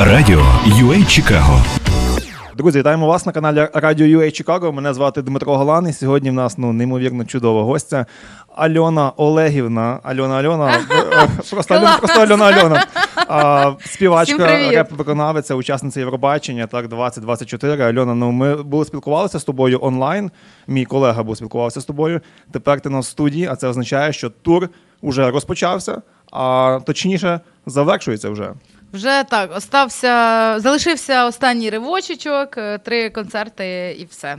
Радіо UA Чикаго. Друзі, вітаємо вас на каналі Радіо UA Чикаго. Мене звати Дмитро Голан, і сьогодні в нас ну неймовірно чудова гостя Альона Олегівна. Альона Альона. е, Просто Альона, просто Альона Альона. А, Співачка, реп-виконавиця, учасниця Євробачення, так, 2024. Альона, ну ми були спілкувалися з тобою онлайн. Мій колега був спілкувався з тобою. Тепер ти на студії, а це означає, що тур уже розпочався, а точніше завершується вже. Вже так, остався, залишився останній ривочечок, е, три концерти і все.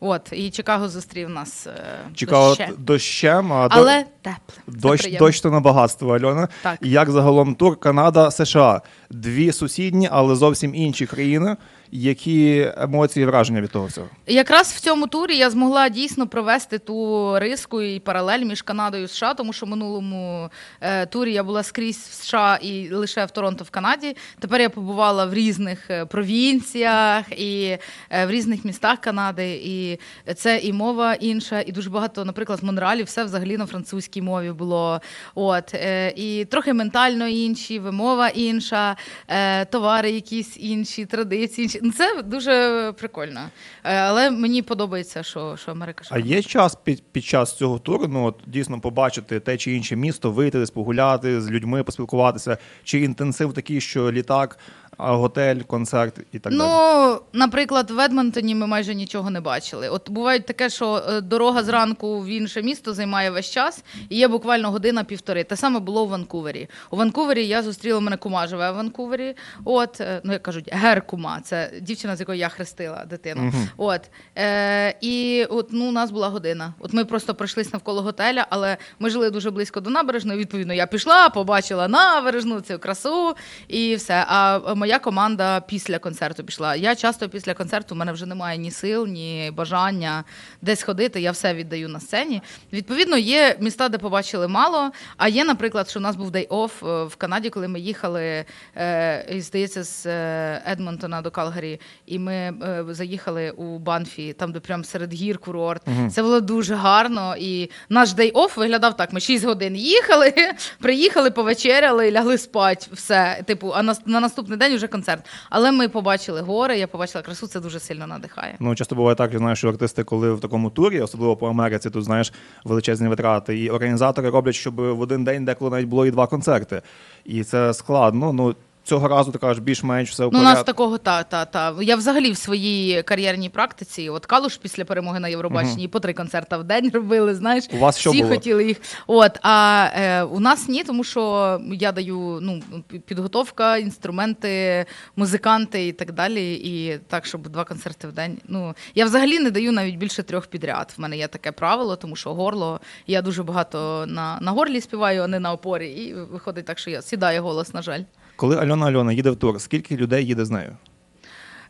От, і Чикаго зустрів нас. е, Чекало дощем. дощем, а до- Але тепле. Дощ, дощ то на багатство, Альона. Так. І як загалом тур Канада, США. Дві сусідні, але зовсім інші країни. Які емоції враження від того всього? Якраз в цьому турі я змогла дійсно провести ту риску і паралель між Канадою і США, тому що в минулому е, турі я була скрізь в США і лише в Торонто в Канаді. Тепер я побувала в різних е, провінціях і е, в різних містах Канади. І це і мова інша, і дуже багато, наприклад, в Монреалі все взагалі на французькій мові було. От е, і трохи ментально інші, вимова інша, е, товари якісь інші, традиції інші. Ну, Це дуже прикольно. Е, Але мені подобається, що, що Америка А є час під, під час цього туру ну, от, дійсно побачити те чи інше місто, вийти погуляти з людьми, поспілкуватися? Чи інтенсив такий, що літак, а, готель, концерт і так далі? Ну, наприклад, в Едмонтоні ми майже нічого не бачили. От буває таке, що е, дорога зранку в інше місто займає весь час, і є буквально година-півтори. Те саме було в Ванкувері. У Ванкувері я зустріла мене кума живе в Ванкувері. От, е, ну як кажуть, гер-кума. Це дівчина, з якою я хрестила дитину. Мгм. От е, і от ну у нас була година. От ми просто пройшлись навколо готеля, але ми жили дуже близько до набережної. Відповідно, я пішла, побачила набережну, цю красу і все. А е, моя команда після концерту пішла. Я часто після концерту в мене вже немає ні сил, ні бажання десь ходити. Я все віддаю на сцені. Відповідно, є міста, де побачили мало. А є, наприклад, що у нас був дей-офф е, в Канаді, коли ми їхали, е, і, здається, з е, Едмонтона до Калгарі, і ми е, заїхали у Банфі, там, де прям серед гір курорт. Це було дуже гарно. І наш дей-офф виглядав так: ми 6 годин їхали, приїхали, повечеряли, лягли спати. Все. Типу, а на, на наступний день вже концерт. Але ми побачили гори, я побачила красу, це дуже сильно надихає. Ну, часто буває так, я знаю, що артисти, коли в такому турі, особливо по Америці, тут знаєш величезні витрати. І організатори роблять, щоб в один день деколи навіть було і два концерти. І це складно. Ну цього разу ти кажеш, більш-менш все в Ну, у нас такого та та та. Я взагалі в своїй кар'єрній практиці, от Калуш після перемоги на Євробаченні і по три концерти в день робили. Знаєш, У вас що всі було? хотіли їх. От а е, у нас ні, тому що я даю ну підготовка, інструменти, музиканти і так далі. І так, щоб два концерти в день. Ну я взагалі не даю навіть більше трьох підряд. В мене є таке правило, тому що горло. Я дуже багато на, на горлі співаю, а не на опорі. І виходить так, що я сідає голос, на жаль. Коли Альона Альона їде в тур, скільки людей їде з нею?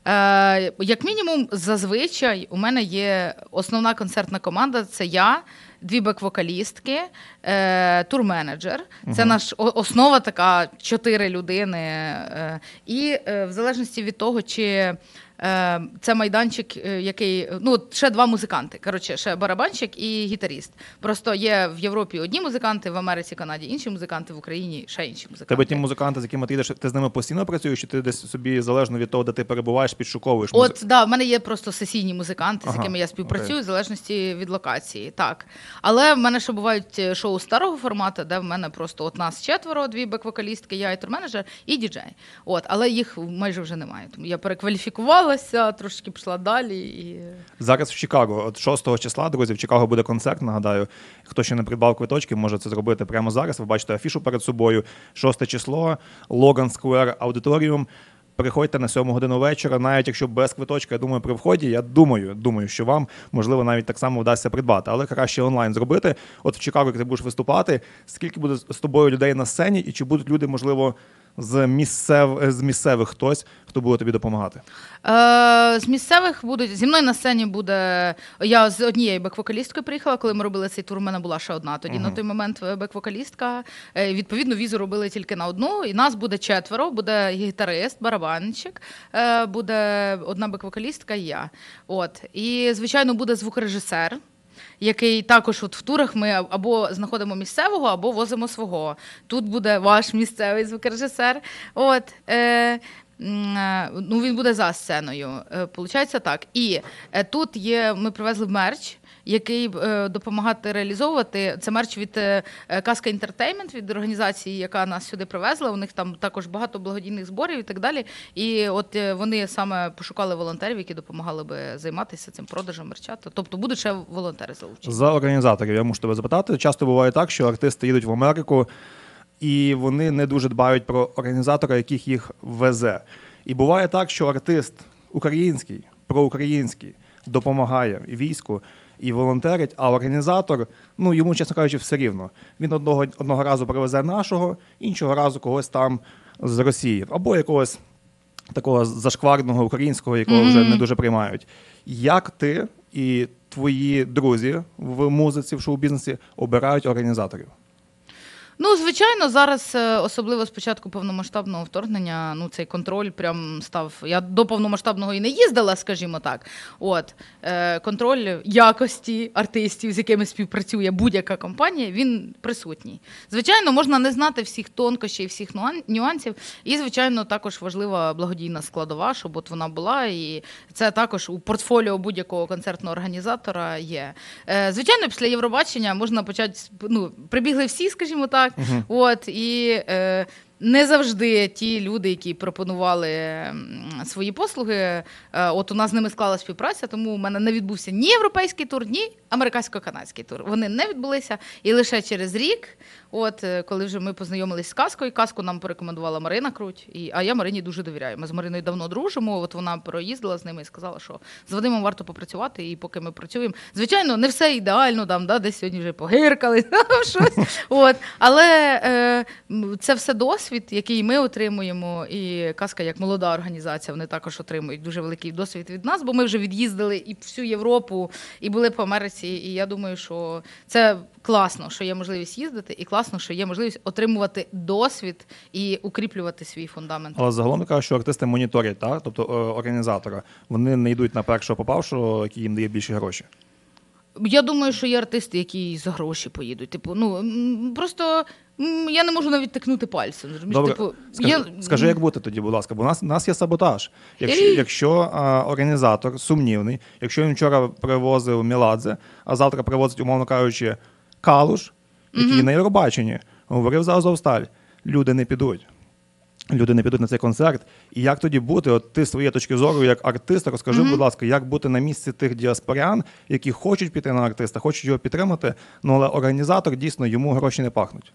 Е, як мінімум, зазвичай у мене є основна концертна команда. Це я, дві бек-вокалістки, е, турменеджер. Це Це наш о- основа така чотири людини. Е, і е, в залежності від того, чи це майданчик, е, який ну ще два музиканти. Коротше, ще барабанщик і гітаріст. Просто є в Європі одні музиканти, в Америці, Канаді інші музиканти, в Україні ще інші музиканти. Тебе ті музиканти, з якими ти їдеш, ти з ними постійно працюєш, чи ти десь собі залежно від того, де ти перебуваєш, підшуковуєш музи- От да, в мене є просто сесійні музиканти, Ага, з якими я співпрацюю, окей. в залежності від локації. Так. Але в мене ще бувають е, шоу старого формату, де в мене просто от нас четверо, дві бек-вокалістки, я і турменеджер, і діджей. От, але їх майже вже немає. Тому я перекваліфікувалася, трошки пішла далі. І... Зараз в Чикаго, от 6 числа, друзі, в Чикаго буде концерт. Нагадаю, хто ще не придбав квиточки, може це зробити прямо зараз. Ви бачите афішу перед собою. 6 число, Логан Сквер Аудиторіум. Приходьте на 7 годину вечора, навіть якщо без квиточка, я думаю, при вході. Я думаю, думаю, що вам можливо навіть так само вдасться придбати, але краще онлайн зробити. От в Чикаго, як ти будеш виступати, скільки буде з тобою людей на сцені, і чи будуть люди, можливо, з місцев з місцевих хтось, хто буде тобі допомагати? Е, з місцевих будуть зі мною на сцені буде. Я з однією бек-вокалісткою приїхала. Коли ми робили цей тур, у мене була ще одна. Тоді на той момент е, бек-вокалістка. Е, Відповідно, візу робили тільки на одну. І нас буде четверо. Буде гітарист, барабанщик, е, буде одна бек-вокалістка і я. От і звичайно буде звукорежисер. Який також от в турах ми або знаходимо місцевого, або возимо свого. Тут буде ваш місцевий звукорежисер. От, е, е, ну, він буде за сценою. Е, Получається так. І е, тут є, ми привезли мерч. Який е, допомагати реалізовувати це мерч від е, е, Казка Інтертеймент від організації, яка нас сюди привезла. У них там також багато благодійних зборів і так далі. І от вони саме пошукали волонтерів, які допомагали би займатися цим продажем мерча. Тобто будуть ще волонтери залучені. За організаторів я мушу тебе запитати. Часто буває так, що артисти їдуть в Америку і вони не дуже дбають про організатора, яких їх везе. І буває так, що артист український, проукраїнський, допомагає війську і волонтерить, а організатор, ну йому, чесно кажучи, все рівно. Він одного, одного разу привезе нашого, іншого разу когось там з Росії або якогось такого зашкварного українського, якого вже не дуже приймають. Як ти і твої друзі в музиці, в шоу-бізнесі обирають організаторів? Ну, звичайно, зараз, е, особливо з початку повномасштабного вторгнення, ну цей контроль прям став. Я до повномасштабного і не їздила, скажімо так. От е, контроль якості артистів, з якими співпрацює будь-яка компанія, він присутній. Звичайно, можна не знати всіх тонкощів, всіх нюансів. І, звичайно, також важлива благодійна складова, щоб от вона була. І це також у портфоліо будь-якого концертного організатора є. Е, звичайно, після Євробачення можна почати ну, прибігли всі, скажімо так. От і е, не завжди ті люди, які пропонували свої послуги. е, От у нас з ними склала співпраця, тому у мене не відбувся ні європейський тур, ні американсько-канадський тур. Вони не відбулися. І лише через рік, от е, коли вже ми познайомились з казкою, казку нам порекомендувала Марина Круть. І, а я Марині дуже довіряю. Ми з Мариною давно дружимо. От вона проїздила з ними і сказала, що з Вадимом варто попрацювати. І поки ми працюємо, звичайно, не все ідеально, там да, десь сьогодні вже погиркали щось. От, але е, це все досвід, який ми отримуємо. І казка, як молода організація, вони також отримують дуже великий досвід від нас, бо ми вже від'їздили і всю Європу, і були по Америці. І я думаю, що це класно, що є можливість їздити, і класно, що є можливість отримувати досвід і укріплювати свій фундамент. Але загалом я кажу, що артисти моніторять, так? тобто е, організатора. Вони не йдуть на першого попавшого, який їм дає більше гроші. Я думаю, що є артисти, які за гроші поїдуть. Типу, ну просто я не можу навіть тикнути пальцем. Добре, Типу, скажи, я... скажи, як бути тоді, будь ласка, бо у нас, у нас є саботаж. Якщо, Ей! якщо а, організатор сумнівний, якщо він вчора привозив Міладзе, а завтра привозить, умовно кажучи, Калуш, який на Євробаченні, говорив за Азовсталь, люди не підуть. Люди не підуть на цей концерт. І як тоді бути? От ти з своєї точки зору, як артиста, розкажи, будь ласка, як бути на місці тих діаспорян, які хочуть піти на артиста, хочуть його підтримати, ну але організатор дійсно йому гроші не пахнуть.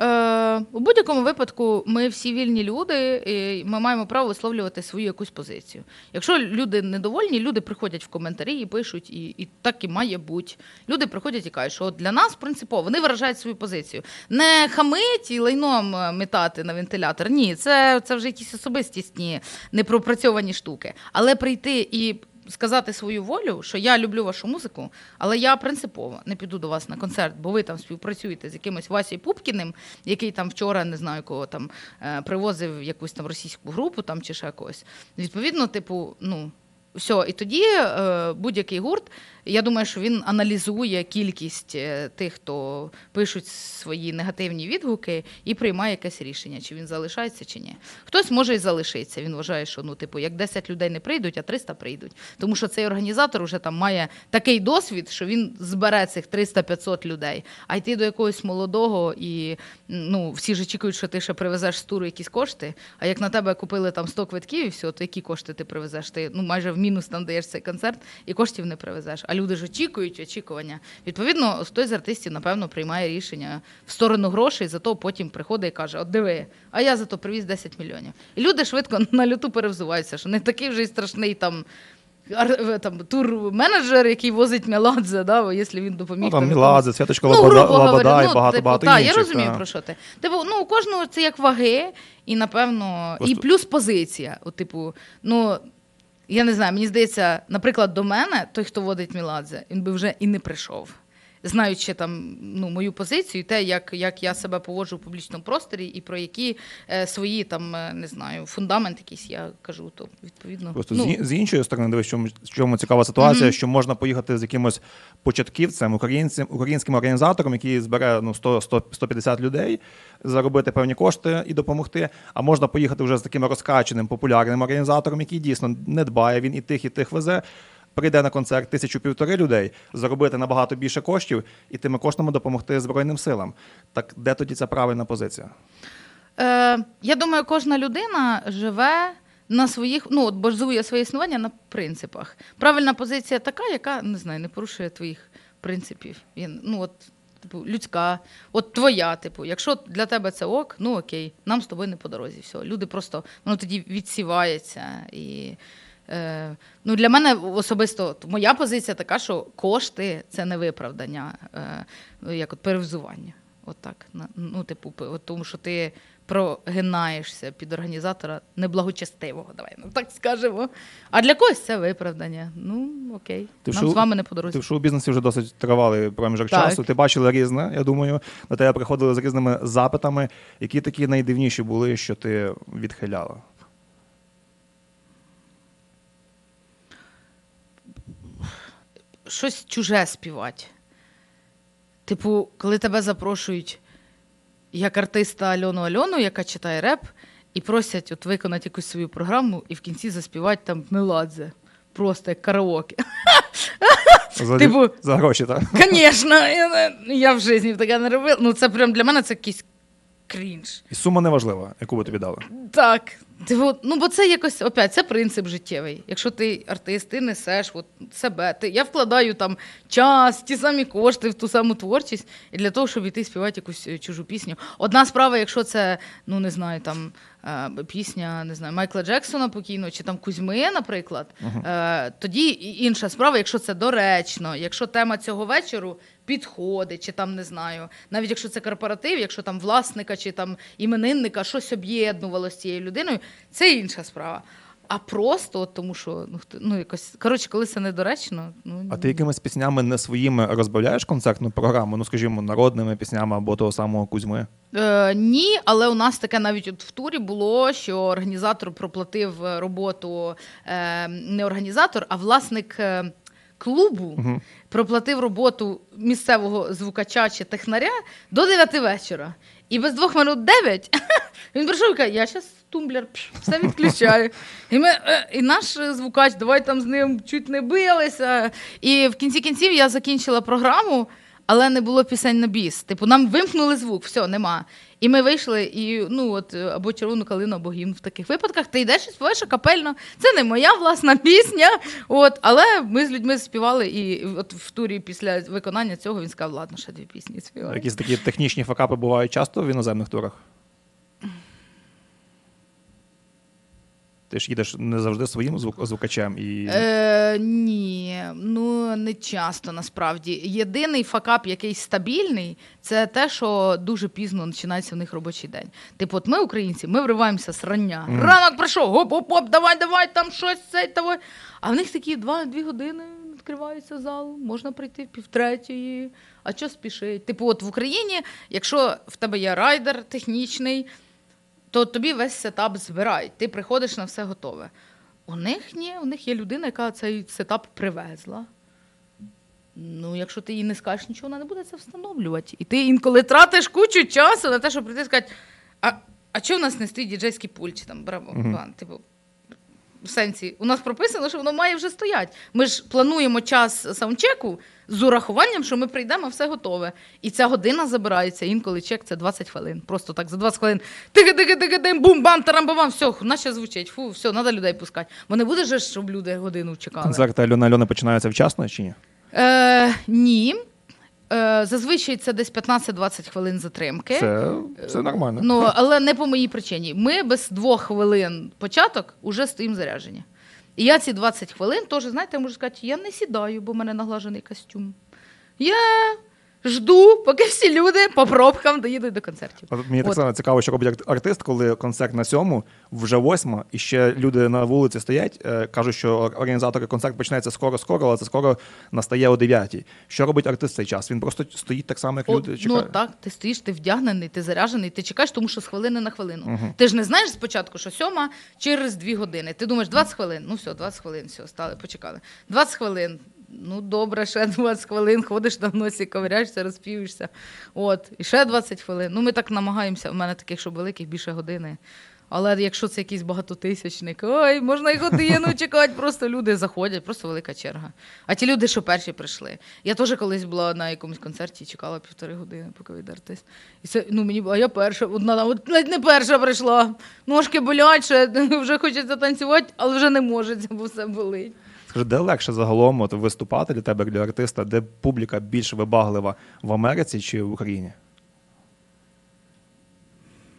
Е, у будь-якому випадку ми всі вільні люди, і ми маємо право висловлювати свою якусь позицію. Якщо люди недовольні, люди приходять в коментарі і пишуть, і, і так і має бути. Люди приходять і кажуть, що от для нас принципово вони виражають свою позицію. Не хамить і лайном е, метати на вентилятор. Ні, це, це вже якісь особистісні непропрацьовані штуки. Але прийти і. Сказати свою волю, що я люблю вашу музику, але я принципово не піду до вас на концерт, бо ви там співпрацюєте з якимось Васі Пупкіним, який там вчора не знаю кого там е, привозив якусь там російську групу там чи ще когось. Відповідно, типу, ну. Все, і тоді е, будь-який гурт, я думаю, що він аналізує кількість е, тих, хто пишуть свої негативні відгуки, і приймає якесь рішення, чи він залишається, чи ні. Хтось може і залишиться. Він вважає, що ну, типу, як 10 людей не прийдуть, а 300 прийдуть. Тому що цей організатор вже там має такий досвід, що він збере цих 300-500 людей. А йти до якогось молодого і ну, всі ж очікують, що ти ще привезеш з туру якісь кошти. А як на тебе купили там 100 квитків і все, то які кошти ти привезеш? Ти ну майже в мінус там даєш цей концерт і коштів не привезеш. А люди ж очікують очікування. Відповідно, хтось з артистів, напевно, приймає рішення в сторону грошей, зато потім приходить і каже: От диви, а я зато привіз 10 мільйонів. І люди швидко на люту перевзуваються, що не такий вже й страшний там. Там тур-менеджер, який возить Меладзе, да, якщо він допоміг. Ну, там якомусь- Міладзе, Святочка Ну, Лобода, грубо говоря, Лобода і ну, багато типу, багато та, інших. я розумію та. про що ти. Типу, ну у кожного це як ваги, і напевно, і плюс позиція. От, типу, ну я не знаю, мені здається, наприклад, до мене той, хто водить Міладзе, він би вже і не прийшов. Знаючи там ну, мою позицію, те, як, як я себе поводжу в публічному просторі, і про які е, свої там е, не знаю, фундамент якийсь я кажу, то відповідно Просто ну, з, іншої сторони, дивись, в чому, чому цікава ситуація, Мгм. що можна поїхати з якимось початківцем, українцем, українським організатором, який збере ну, 100, 100, 150 людей, заробити певні кошти і допомогти. А можна поїхати вже з таким розкаченим популярним організатором, який дійсно не дбає, він і тих, і тих везе. Прийде на концерт тисячу півтори людей, заробити набагато більше коштів і тими коштами допомогти Збройним силам. Так де тоді ця правильна позиція? Е, я думаю, кожна людина живе на своїх, ну от базує своє існування на принципах. Правильна позиція така, яка не знаю, не порушує твоїх принципів. Ну от, типу, людська, от твоя, типу, якщо для тебе це ок, ну окей, нам з тобою не по дорозі. Все. Люди просто воно тоді відсівається. І, е, ну, для мене особисто моя позиція така, що кошти це не виправдання, е, ну, як от перевзування. От так. на- Ну, типу, от тому що ти прогинаєшся під організатора неблагочестивого, давай ну, так скажемо. А для когось це виправдання. Ну, окей. Ти Нам шоу- з вами не по Ти в шоу-бізнесі вже досить тривалий проміжок Так. часу. Ти бачила різне, я думаю. До тебе приходили з різними запитами, які такі найдивніші були, що ти відхиляла. Щось чуже співати. Типу, коли тебе запрошують як артиста Альону Альону, яка читає реп, і просять от виконати якусь свою програму і в кінці заспівати там Меладзе. Просто як караоке. За, Типу- за гроші, так? Звісно, я, я в житті таке не робила. Ну, це прям для мене це якийсь крінж. І сума не важлива, яку би тобі дали. Так. Типу, ну, бо це якось опять, це принцип життєвий. Якщо ти артист, ти несеш от, себе. Ти, я вкладаю там час, ті самі кошти в ту саму творчість, і для того, щоб іти співати якусь е, чужу пісню. Одна справа, якщо це, ну не знаю, там е, пісня не знаю, Майкла Джексона покійно, чи там Кузьми, наприклад, е, тоді інша справа, якщо це доречно, якщо тема цього вечору підходить, чи там не знаю, навіть якщо це корпоратив, якщо там власника чи там іменинника щось об'єднувало з цією людиною, це інша справа. А просто от тому, що ну, ну якось коротше, коли це недоречно, ну А ти якимись піснями не своїми розбавляєш концертну програму? Ну, скажімо, народними піснями або того самого Кузьми. Е, ні, але у нас таке навіть от в турі було, що організатор проплатив е, роботу е, не організатор, а власник е, клубу проплатив роботу місцевого звукача чи технаря до 9 вечора. І без двох минут 9 він прийшов і каже, я зараз тумблер, все відключаю. І, ми, е, і наш е, звукач, давай там з ним чуть не билися. І в кінці кінців я закінчила програму, але не було пісень на біс. Типу, нам вимкнули звук, все, нема. І ми вийшли, і ну от е, або червону калину, або гімн в таких випадках. Ти йдеш і співаєш капельно. Це не моя власна пісня. От, але ми з людьми співали, і от в турі після виконання цього він сказав, ладно, ще дві пісні співаю. Якісь такі технічні факапи бувають часто в іноземних турах. Ти ж їдеш не завжди своїм звук, звукачем і. Е, ні, ну не часто насправді. Єдиний факап, який стабільний, це те, що дуже пізно починається в них робочий день. Типу, от ми, українці, ми вриваємося з рання. Ранок прийшов, гоп-гоп-гоп, давай, давай, там щось цей давай. А в них такі два-дві години відкривається зал, можна прийти в півтретьої. А що спішить? Типу, от в Україні, якщо в тебе є райдер технічний, то тобі весь сетап збирають. Ти приходиш на все готове. У них ні, у них є людина, яка цей сетап привезла. Ну, якщо ти їй не скажеш нічого, вона не буде це встановлювати. І ти інколи тратиш кучу часу на те, щоб прийти і сказати, а, а чого в нас не стоїть діджейський пульт чи там браво? Іван, Типу, в сенсі, у нас прописано, що воно має вже стояти. Ми ж плануємо час саундчеку з урахуванням, що ми прийдемо, все готове. І ця година забирається, інколи чек це 20 хвилин. Просто так за 20 хвилин тики тики тики тим бум бам тарам все, наче звучить. Фу, все, треба людей пускати. Бо не буде же, щоб люди годину чекали. Концерти Альона Альона починаються вчасно чи ні? Е, ні. Е, зазвичай це десь 15-20 хвилин затримки. Це, це нормально. Ну, але не по моїй причині. Ми без двох хвилин початок уже стоїмо заряджені. І я ці 20 хвилин теж, знаєте, можу сказати, я не сідаю, бо в мене наглажений костюм. Я жду, поки всі люди по пробкам доїдуть до концертів. От Мені так само цікаво, що робить артист, коли концерт на сьому, вже восьма, і ще люди на вулиці стоять, е, кажуть, що організатори концерт почнеться скоро-скоро, але це скоро настає о 9. Що робить артист в цей час? Він просто стоїть так само, як От, люди ну так, ти стоїш, ти вдягнений, ти заряджений, ти чекаєш, тому що з хвилини на хвилину. Ти ж не знаєш спочатку, що сьома через дві години. Ти думаєш, 20 хвилин. Ну все, 20 хвилин, все, стали, почекали. 20 хвилин. Ну, добре, ще 20 хвилин, ходиш на носі, ковиряєшся, розпівишся. От, і ще 20 хвилин. Ну, ми так намагаємося. У мене таких, що великих, більше години. Але якщо це якийсь багатотисячник, ой, можна й годину чекати, просто люди заходять, просто велика черга. А ті люди, що перші прийшли. Я теж колись була на якомусь концерті, чекала півтори години, поки вийде артист. І це, ну мені, а я перша, одна, от ледь не перша прийшла. Ножки болять, ще вже хочеться танцювати, але вже не можеться, бо все болить. Скажи, де легше загалом от, виступати для тебе, як для артиста, де публіка більш вибаглива в Америці чи в Україні?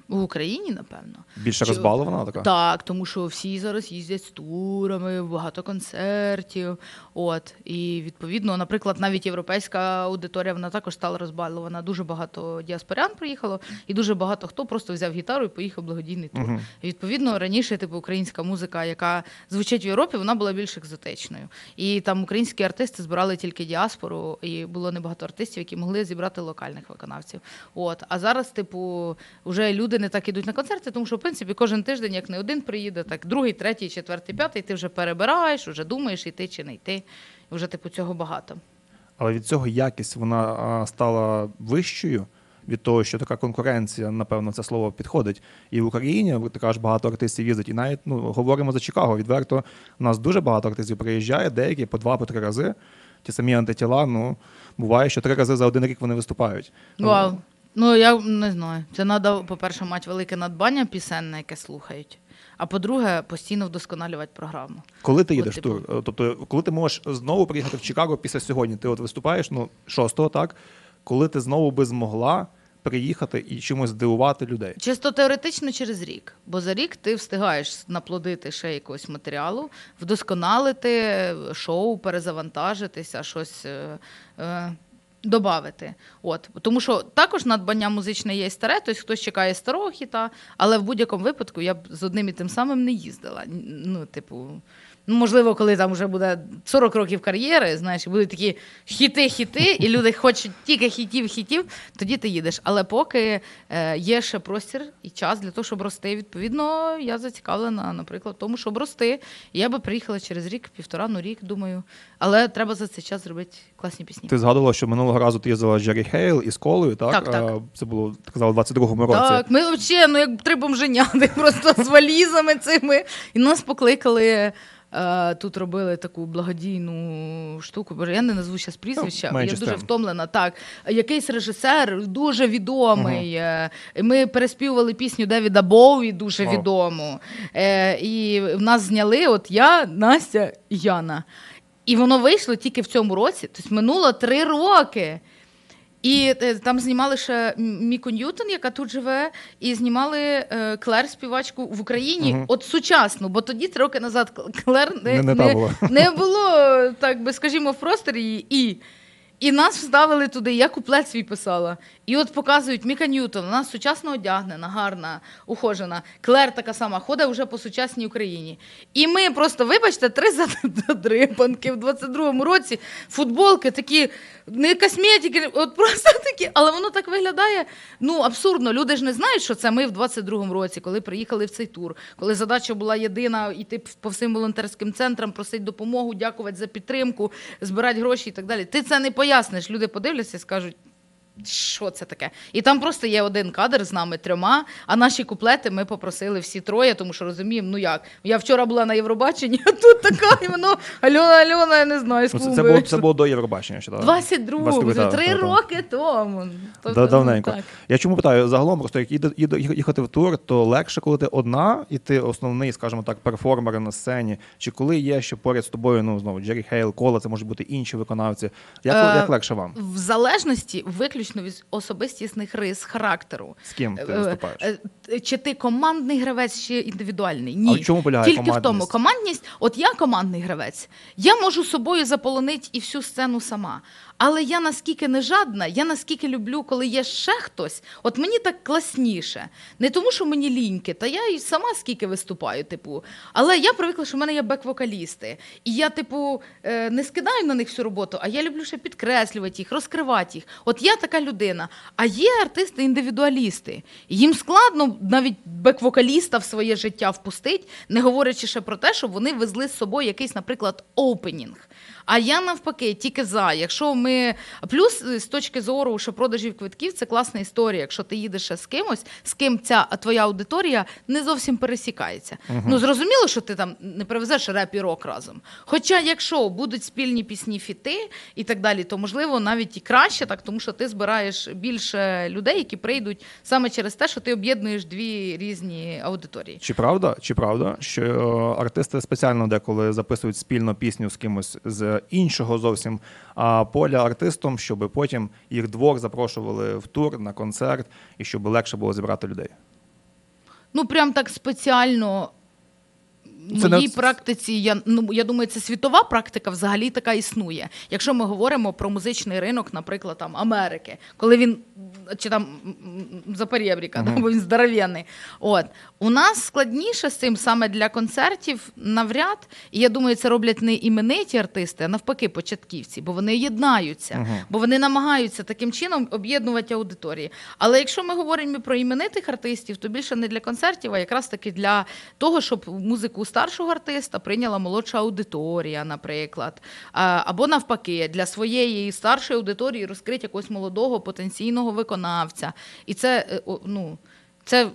В Україні, напевно. Більше Чи- розбалована така? Так, тому що всі зараз їздять з турами, багато концертів. От і відповідно, наприклад, навіть європейська аудиторія вона також стала розбалована. Дуже багато діаспорян приїхало, і дуже багато хто просто взяв гітару і поїхав благодійний тур. Мгм. І, відповідно, раніше, типу, українська музика, яка звучить в Європі, вона була більш екзотичною. І там українські артисти збирали тільки діаспору, і було небагато артистів, які могли зібрати локальних виконавців. От а зараз, типу, вже люди не так ідуть на концерти, тому що в принципі кожен тиждень, як не один приїде, так другий, третій, четвертий, п'ятий, ти вже перебираєш, вже думаєш, йти чи не йти. Вже типу цього багато. Але від цього якість вона стала вищою. Від того, що така конкуренція, напевно, це слово підходить. І в Україні ти кажеш, багато артистів їздить. І навіть ну говоримо за Чикаго. Відверто у нас дуже багато артистів приїжджає, деякі по два, по три рази. Ті самі антитіла. Ну буває, що три рази за один рік вони виступають. Вау. Ну я не знаю. Це треба, по-перше, мати велике надбання пісенне, яке слухають. А по-друге, постійно вдосконалювати програму. Коли ти їдеш типу- тур? Е, Тобто, коли ти можеш знову приїхати в Чикаго після сьогодні, ти от виступаєш, ну, шостого, так? Коли ти знову би змогла приїхати і чимось здивувати людей. Чисто теоретично через рік, бо за рік ти встигаєш наплодити ще якогось матеріалу, вдосконалити шоу, перезавантажитися, щось е, додати. От. Тому що також надбання музичне є старе, тобто хтось чекає старого хіта, але в будь-якому випадку я б з одним і тим самим не їздила. Ну, типу, ну, можливо, коли там вже буде 40 років кар'єри, знаєш, будуть такі хіти-хіти, і люди хочуть тільки хітів, хітів, тоді ти їдеш. Але поки е, є ще простір і час для того, щоб рости, відповідно, я зацікавлена, наприклад, тому, щоб рости. Я би приїхала через рік, півтора, ну рік, думаю. Але треба за цей час зробити класні пісні. Ти згадувала, що минулого разу ти їздила з Джері Хейл із колою, так? Так, так. Е, Це було, ти казала, у 22-му році. Так, ми взагалі, ну як три бомженяти, просто з валізами цими. І нас покликали. е, Тут робили таку благодійну штуку. Боже, я не назву зараз прізвища. Ну, менше я з дуже втомлена. Так, якийсь режисер дуже відомий. е, і Ми переспівували пісню Девіда Боуї, дуже Вау. відому. Е, І в нас зняли от я, Настя і Яна. І воно вийшло тільки в цьому році. Тобто минуло три роки. І е, там знімали ще Міку Ньютон, яка тут живе, і знімали е, Клер співачку в Україні, Мгм. от сучасну, бо тоді три роки назад Клер не, Не- не була. не було, так би скажімо, в просторі. І, і нас вставили туди, я куплет свій писала. І от показують Міка Ньютон, вона сучасно одягнена, гарна, ухожена. Клер така сама, ходить вже по сучасній Україні. І ми просто, вибачте, три задрипанки в 22-му році, футболки такі, не косметики, от просто такі, але воно так виглядає ну, абсурдно. Люди ж не знають, що це ми в 22-му році, коли приїхали в цей тур, коли задача була єдина йти по всім волонтерським центрам, просити допомогу, дякувати за підтримку, збирати гроші і так далі. Ти це не поясниш. Люди подивляться і скажуть. Що це таке? І там просто є один кадр з нами трьома, а наші куплети ми попросили всі троє, тому що розуміємо, ну як. Я вчора була на Євробаченні, а тут така, і воно Альона, Альона, я не знаю, з Ну, це, це, було, це було до Євробачення. Ще, так? 22, вже так, три роки тому. Тобто, Давненько. ну, так. Я чому питаю? Загалом, просто як їхати в тур, то легше, коли ти одна, і ти основний, скажімо так, перформер на сцені, чи коли є ще поряд з тобою, ну знову Джері Хейл, Кола, це можуть бути інші виконавці. Як, Е, як легше вам? В залежності виключно виключно від особистісних рис характеру. З ким ти Е, виступаєш? е, Чи ти командний гравець, чи індивідуальний? Ні. А в чому полягає Тільки в тому командність? командність. От я командний гравець. Я можу собою заполонити і всю сцену сама. Але я наскільки не жадна, я наскільки люблю, коли є ще хтось. От мені так класніше. Не тому, що мені ліньки, та я і сама скільки виступаю, типу. Але я привикла, що в мене є бек-вокалісти. І я, типу, е, не скидаю на них всю роботу, а я люблю ще підкреслювати їх, розкривати їх. От я така людина. А є артисти-індивідуалісти. Їм складно навіть бек-вокаліста в своє життя впустить, не говорячи ще про те, щоб вони везли з собою якийсь, наприклад, опенінг. А я навпаки, тільки за. Якщо ми плюс е, з точки зору, що продажів квитків це класна історія. Якщо ти їдеш ще з кимось, з ким ця твоя аудиторія не зовсім пересікається. Ну зрозуміло, що ти там не привезеш реп і рок разом. Хоча, якщо будуть спільні пісні, фіти і так далі, то можливо навіть і краще, так тому що ти збираєш більше людей, які прийдуть саме через те, що ти об'єднуєш дві різні аудиторії. Чи правда, чи правда, що е, артисти спеціально деколи записують спільно пісню з кимось з іншого зовсім а, поля артистом, щоб потім їх двох запрошували в тур на концерт і щоб легше було зібрати людей? Ну, прям так спеціально. Це не- моїй практиці, я, ну, я думаю, це світова практика взагалі така існує. Якщо ми говоримо про музичний ринок, наприклад, там, Америки, коли він, чи там Запорєбріка, Мгм. бо він здоровенний. От. У нас складніше з цим саме для концертів навряд. І я думаю, це роблять не імениті артисти, а навпаки, початківці, бо вони єднаються, Мгм. бо вони намагаються таким чином об'єднувати аудиторії. Але якщо ми говоримо про іменитих артистів, то більше не для концертів, а якраз таки для того, щоб музику старшого артиста прийняла молодша аудиторія, наприклад. Або навпаки, для своєї старшої аудиторії розкрити якогось молодого потенційного виконавця. І це е, ну, це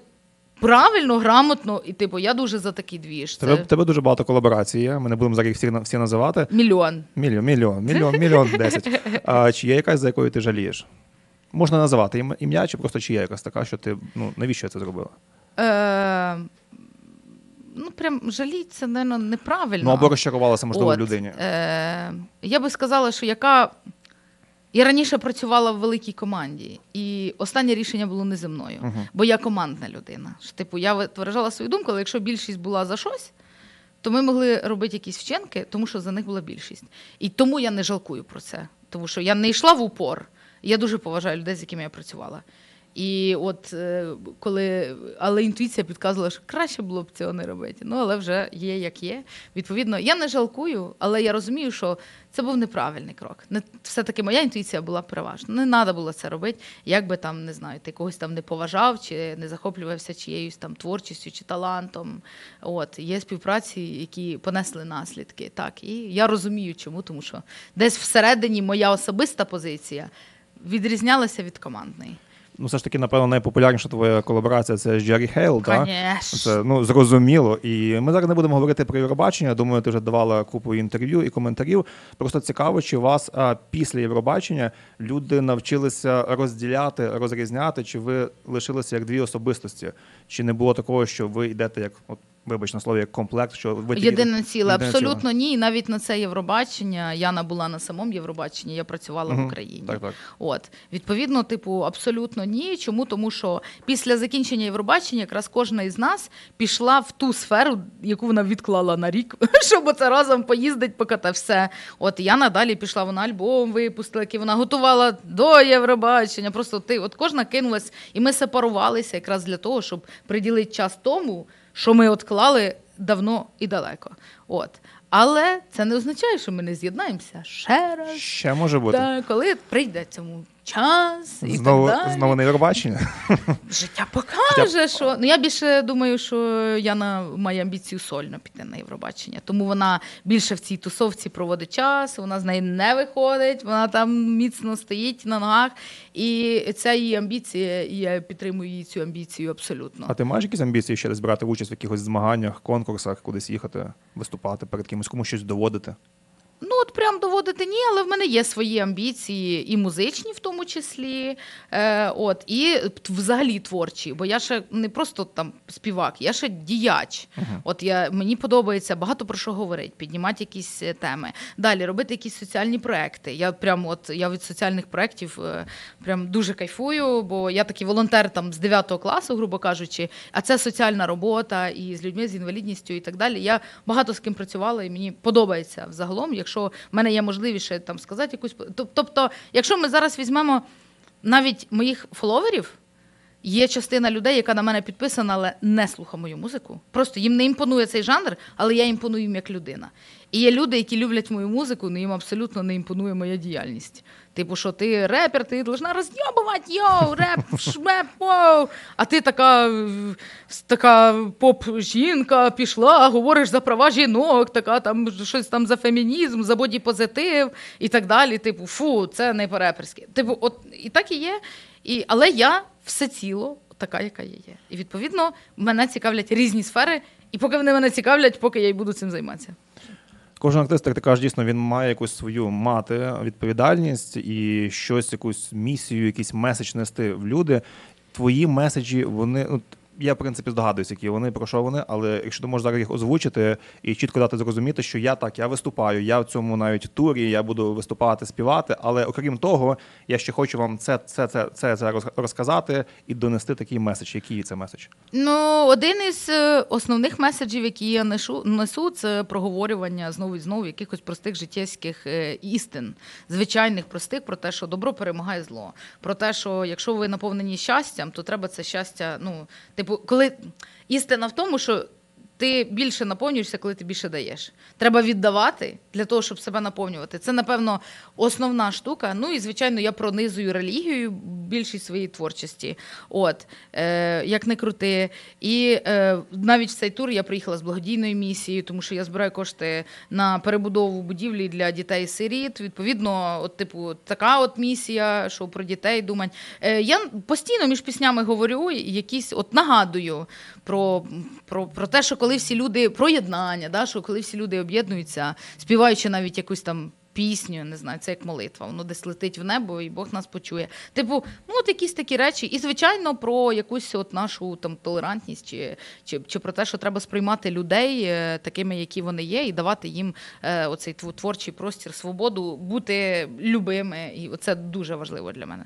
правильно, грамотно, і типу, я дуже за такий двіж. Тебе, тебе дуже багато колаборацій є. Ми не будемо зараз їх всі, всі називати. мільйон. Мільйон, мільйон, мільйон, мільйон десять. А, чи є якась, за якою ти жалієш? Можна називати ім'я, чи просто чи є якась така, що ти ну навіщо я це зробила? Е, ну, прям жаліть, це, напевно, неправильно. Ну або розчарувалася, можливо, От, людині. Е, я би сказала, що яка. Я раніше працювала в великій команді, і останнє рішення було не зі мною, Мгм. бо я командна людина. Що, типу, я ви- виражала свою думку, але якщо більшість була за щось, то ми могли робити якісь вчинки, тому що за них була більшість. І тому я не жалкую про це. Тому що я не йшла в упор. Я дуже поважаю людей, з якими я працювала. І от е, коли, але інтуїція підказувала, що краще було б цього не робити. Ну але вже є як є. Відповідно, я не жалкую, але я розумію, що це був неправильний крок. Не все-таки моя інтуїція була переважна. Не треба було це робити. Як би там не знаю, ти когось там не поважав чи не захоплювався чиєюсь там творчістю чи талантом. От є співпраці, які понесли наслідки. Так, і я розумію, чому, тому що десь всередині моя особиста позиція відрізнялася від командної. Ну, все ж таки, напевно, найпопулярніша твоя колаборація це з Джері Хейл, так? Це ну зрозуміло. І ми зараз не будемо говорити про Євробачення. Думаю, ти вже давала купу інтерв'ю і коментарів. Просто цікаво, чи у вас а, після Євробачення люди навчилися розділяти, розрізняти, чи ви лишилися як дві особистості? Чи не було такого, що ви йдете як, от вибач на слові, як комплект, що ви тільки- Єдине ціле, єдине абсолютно ні. І навіть на це Євробачення Яна була на самому Євробаченні, я працювала Мгм. в Україні. Так, так. От відповідно, типу, абсолютно ні. Чому? Тому що після закінчення Євробачення якраз кожна із нас пішла в ту сферу, яку вона відклала на рік, щоб оце разом поїздить, покати все. От Яна далі пішла вона альбом випустила, який вона готувала до Євробачення. Просто ти, от кожна кинулась, і ми сепарувалися якраз для того, щоб приділити час тому, що ми відклали давно і далеко. От. Але це не означає, що ми не з'єднаємося ще раз. Ще може бути. Так, коли прийде цьому час і Знову, так далі. знову на Євробачення. Життя покаже, що ну я більше думаю, що Яна має амбіцію сольно піти на Євробачення. Тому вона більше в цій тусовці проводить час, вона з неї не виходить, вона там міцно стоїть на ногах. І ця її амбіція, і я підтримую її цю амбіцію абсолютно. А ти маєш якісь амбіції ще десь брати участь в якихось змаганнях, конкурсах, кудись їхати, виступати перед кимось, комусь щось доводити? Ну, от прям доводити ні, але в мене є свої амбіції, і музичні, в тому числі. Е, от, і взагалі творчі. Бо я ще не просто там співак, я ще діяч. От я, мені подобається багато про що говорити, піднімати якісь е, теми. Далі робити якісь соціальні проекти. Я прям от я від соціальних проєктів е, прям дуже кайфую, бо я такий волонтер там з 9 класу, грубо кажучи, а це соціальна робота і з людьми з інвалідністю і так далі. Я багато з ким працювала, і мені подобається взагалом, якщо в мене є можливість ще там сказати якусь. Тоб- Тобто, якщо ми зараз візьмемо навіть моїх фоловерів. Є частина людей, яка на мене підписана, але не слухає мою музику. Просто їм не імпонує цей жанр, але я імпоную їм як людина. І є люди, які люблять мою музику, але їм абсолютно не імпонує моя діяльність. Типу, що ти репер, ти должна роз'єбувати, йоу, реп, шмеп, воу. А ти така, така поп-жінка пішла, говориш за права жінок, така там щось там за фемінізм, за бодіпозитив і так далі. Типу, фу, це не по-реперськи. Типу, от і так і є. І, але я всеціло така, яка я є. І відповідно мене цікавлять різні сфери, і поки вони мене цікавлять, поки я й буду цим займатися. Кожен артист, як ти кажеш, дійсно він має якусь свою мати відповідальність і щось, якусь місію, якийсь меседж нести в люди. Твої меседжі, вони. Ну, я, в принципі, здогадуюся, які вони, про що вони, але якщо ти можеш зараз їх озвучити і чітко дати зрозуміти, що я так, я виступаю, я в цьому навіть турі, я буду виступати, співати. Але окрім того, я ще хочу вам це, це, це, це, це розказати і донести такий меседж. Який це меседж? Ну, один із е, основних меседжів, які я нешу, несу, це проговорювання знову і знову якихось простих життєвських е, істин, звичайних простих про те, що добро перемагає зло. Про те, що якщо ви наповнені щастям, то треба це щастя. Ну, типу, коли істина в тому, що. Ти більше наповнюєшся, коли ти більше даєш. Треба віддавати для того, щоб себе наповнювати. Це, напевно, основна штука. Ну і звичайно, я пронизую релігію більшість своєї творчості. От е, як не крути. І е, навіть в цей тур я приїхала з благодійною місією, тому що я збираю кошти на перебудову будівлі для дітей сиріт. Відповідно, от, типу, така от місія, що про дітей думать. Е, я постійно між піснями говорю, якісь от нагадую про, про, про те, що коли всі люди про єднання, да, що коли всі люди об'єднуються, співаючи навіть якусь там. Пісню, не знаю, це як молитва, воно десь летить в небо, і Бог нас почує. Типу, ну от якісь такі речі, і звичайно про якусь от нашу там толерантність, чи, чи, чи про те, що треба сприймати людей е, такими, які вони є, і давати їм е, оцей творчий простір, свободу, бути любими. І це дуже важливо для мене.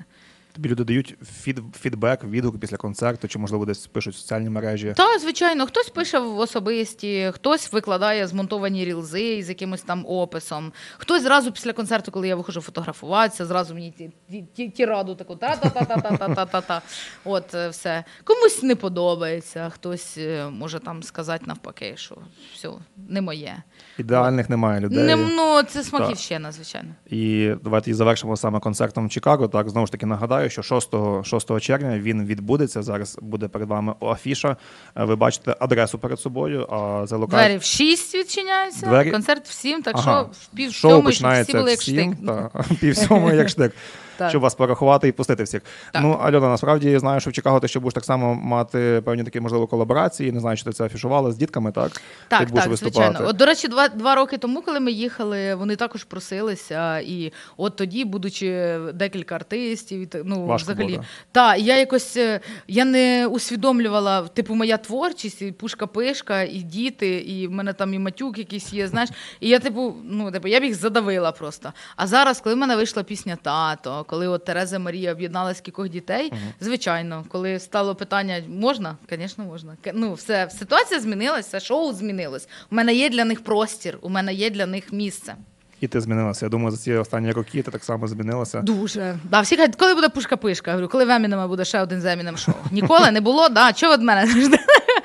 Тобі люди дають фід, фідбек, відгук після концерту, чи можливо десь пишуть в соціальні мережі. Та, звичайно, хтось пише в особисті, хтось викладає змонтовані рілзи з якимось там описом. Хтось зразу після концерту, коли я виходжу фотографуватися, зразу мені ті, ті, ті, тіраду таку та-та-та-та-та-та-та-та. От е, все. Комусь не подобається, хтось е, може там сказати навпаки, що все, не моє. Ідеальних немає людей. Не, ну, це смаківщина, звичайно. І давайте і завершимо саме концертом в Чикаго. Так, знову ж таки нагадаю, що 6, 6 червня він відбудеться. Зараз буде перед вами афіша. Е, Ви бачите адресу перед собою. А за Двері локацією в 6 відчиняються, Двері- концерт в 7, так Ага. що в пів шоу сьомої, щоб всі були як штик. та, пів сьому як штик. Так. Щоб вас порахувати і пустити всіх. Так. Ну, Альона, насправді я знаю, що в Чикаго ти ще будеш так само мати певні такі можливо колаборації. Не знаю, чи ти це афішувала з дітками, так? ти Так, будеш так, виступати. звичайно. От, до речі, два, два роки тому, коли ми їхали, вони також просилися. І от тоді, будучи декілька артистів, і ну Важко взагалі, та я якось е, я не усвідомлювала, типу, моя творчість, і пушка-пишка, і діти, і в мене там і матюк якийсь є. Знаєш, і я, типу, ну типу, я б їх задавила просто. А зараз, коли в мене вийшла пісня Тато, коли от Тереза Марія об'єднала з кількох дітей, звичайно, коли стало питання, можна, звісно, можна. Ну, все, ситуація змінилася, шоу змінилось. У мене є для них простір, у мене є для них місце. І ти змінилася. Я думаю, за ці останні роки ти так само змінилася. Дуже. Да, всі кажуть, коли буде пушка-пишка? Я говорю, коли в Емінема буде ще один з Емінем шоу? Ніколи не було, да. Чого від мене?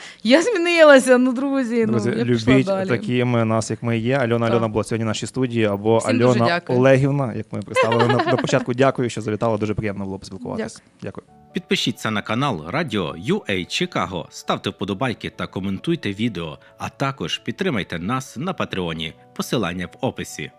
Я змінилася, ну, друзі. Друзі, ну, я пішла любіть далі. такими нас, як ми є. Альона Так. Альона була сьогодні в нашій студії, або Всім Альона. Олегівна, як ми представили на, на початку. Дякую, що завітала. Дуже приємно було поспілкуватися. Дякую. Підпишіться на канал Радіо UA Чикаго, ставте вподобайки та коментуйте відео, а також підтримайте нас на Патреоні. Посилання в описі.